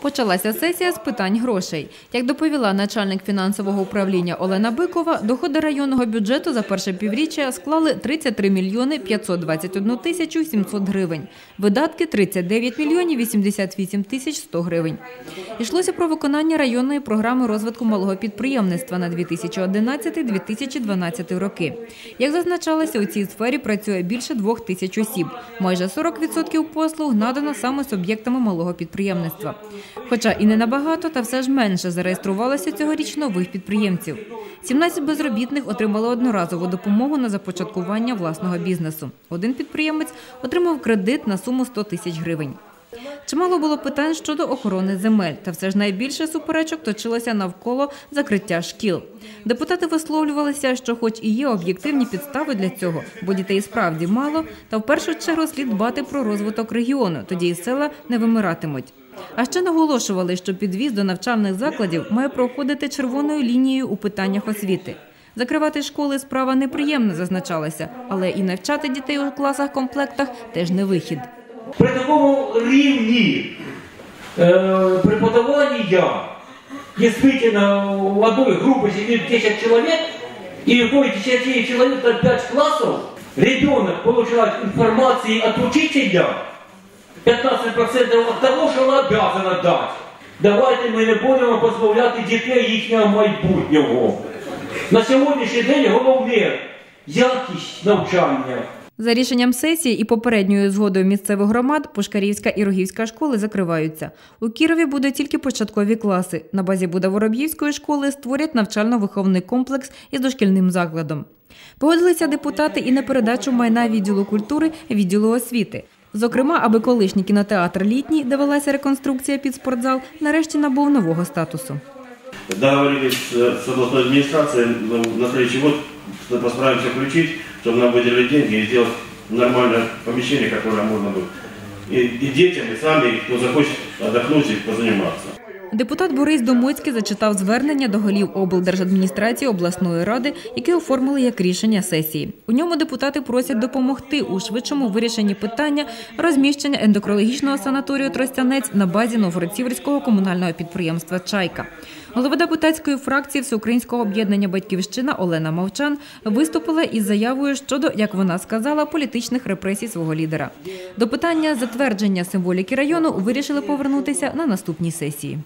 Почалася сесія з питань грошей. Як доповіла начальник фінансового управління Олена Бикова, доходи районного бюджету за перше півріччя склали 33 мільйони 521 тисячу 700 гривень. Видатки – 39 мільйонів 88 тисяч 100 гривень. Йшлося про виконання районної програми розвитку малого підприємництва на 2011-2012 роки. Як зазначалося, у цій сфері працює більше двох тисяч осіб. Майже 40% послуг надано саме суб'єктами малого підприємництва. Хоча і не набагато, та все ж менше зареєструвалося цьогоріч нових підприємців. 17 безробітних отримали одноразову допомогу на започаткування власного бізнесу. Один підприємець отримав кредит на суму 100 тисяч гривень. Чимало було питань щодо охорони земель, та все ж найбільше суперечок точилося навколо закриття шкіл. Депутати висловлювалися, що, хоч і є об'єктивні підстави для цього, бо дітей справді мало, та в першу чергу слід дбати про розвиток регіону, тоді і села не вимиратимуть. А ще наголошували, що підвіз до навчальних закладів має проходити червоною лінією у питаннях освіти. Закривати школи справа неприємна, зазначалося, але і навчати дітей у класах комплектах теж не вихід. При такому рівні е, преподавання, действительно, в одной группе сидит 10 человек, и в той 10 человек на 5 классов ребенок получает информации от учителя 15% от того, що вона обязана дати. Давайте ми не будемо позбавляти дітей їхнього майбутнього. На сьогоднішній день головне якість навчання. За рішенням сесії і попередньою згодою місцевих громад Пушкарівська і Рогівська школи закриваються. У Кірові будуть тільки початкові класи. На базі Будовороб'ївської школи створять навчально-виховний комплекс із дошкільним закладом. Погодилися депутати і на передачу майна відділу культури відділу освіти. Зокрема, аби колишній кінотеатр літній, де велася реконструкція під спортзал, нарешті набув нового статусу. Договорились э, с областной администрацией ну, на следующий год постараемся включить, чтобы нам выделили деньги и сделать нормальное помещение, которое можно будет и, и детям, и сами, и кто захочет отдохнуть и позаниматься. Депутат Борис Домоцький зачитав звернення до голів облдержадміністрації обласної ради, яке оформили як рішення сесії. У ньому депутати просять допомогти у швидшому вирішенні питання розміщення ендокрологічного санаторію Тростянець на базі Новгородцівського комунального підприємства Чайка. Голова депутатської фракції Всеукраїнського об'єднання Батьківщина Олена Мовчан виступила із заявою щодо, як вона сказала, політичних репресій свого лідера. До питання затвердження символіки району вирішили повернутися на наступній сесії.